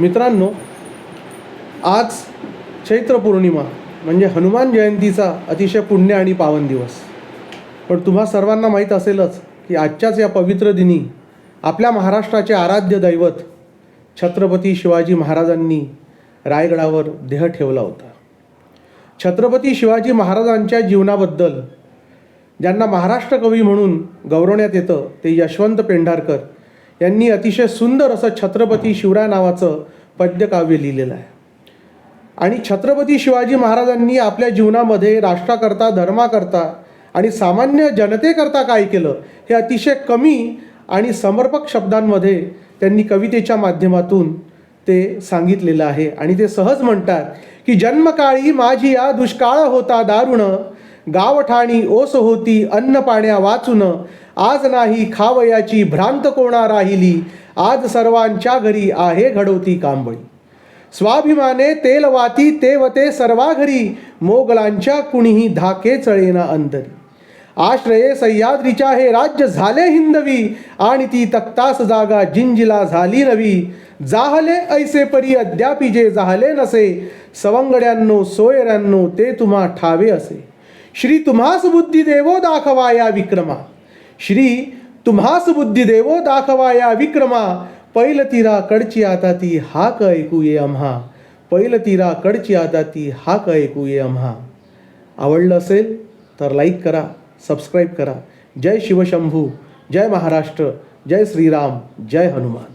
मित्रांनो आज चैत्र पौर्णिमा म्हणजे हनुमान जयंतीचा अतिशय पुण्य आणि पावन दिवस. पण तुम्हा सर्वांना माहीत असेलच की आजच्याच या पवित्र दिनी आपल्या महाराष्ट्राचे आराध्य दैवत छत्रपती शिवाजी महाराजांनी रायगडावर देह ठेवला होता. छत्रपती शिवाजी महाराजांच्या जीवनाबद्दल ज्यांना महाराष्ट्र कवी म्हणून गौरवण्यात येतं ते यशवंत पेंढारकर यांनी अतिशय सुंदर असं छत्रपती शिवराय नावाचं पद्यकाव्य लिहिलेलं आहे. आणि छत्रपती शिवाजी महाराजांनी आपल्या जीवनामध्ये राष्ट्राकरता धर्माकरता आणि सामान्य जनतेकरता काय केलं हे अतिशय कमी आणि समर्पक शब्दांमध्ये त्यांनी कवितेच्या माध्यमातून ते सांगितलेलं आहे. आणि ते सहज म्हणतात की जन्मकाळी माझी या दुष्काळ होता दारुण गावठाणी ओस होती अन्न पाण्या वाचून. आज नाही खावयाची भ्रांत कोणा राहिली. आज सर्वांच्या घरी आहे घडवती कांबळी. स्वाभिमाने तेलवाती तेवते सर्वा घरी. मोगलांच्या कुणीही धाके चळेना अंतरी आश्रये सह्याद्रीच्या हे राज्य झाले हिंदवी. आणि ती तक्तास जागा जिंजिला झाली नवी. जाहले ऐसे परी अद्यापी जे जाहले नसे. सवंगड्यांनो सोयऱ्यांनो ते तुम्हा ठावे असे. श्री तुम्हास बुद्धी देवो दाखवा या विक्रमा. श्री तुम्हास बुद्धी देवो दाखवा या विक्रमा. पैल तीरा कडची आता ती हाक ऐकू ये आम्हा. पैल तीरा कडची आता ती हाक ऐकू ये आम्हा. आवडलं असेल तर लाईक करा सबस्क्राईब करा. जय शिवशंभू जय महाराष्ट्र जय श्रीराम जय हनुमान.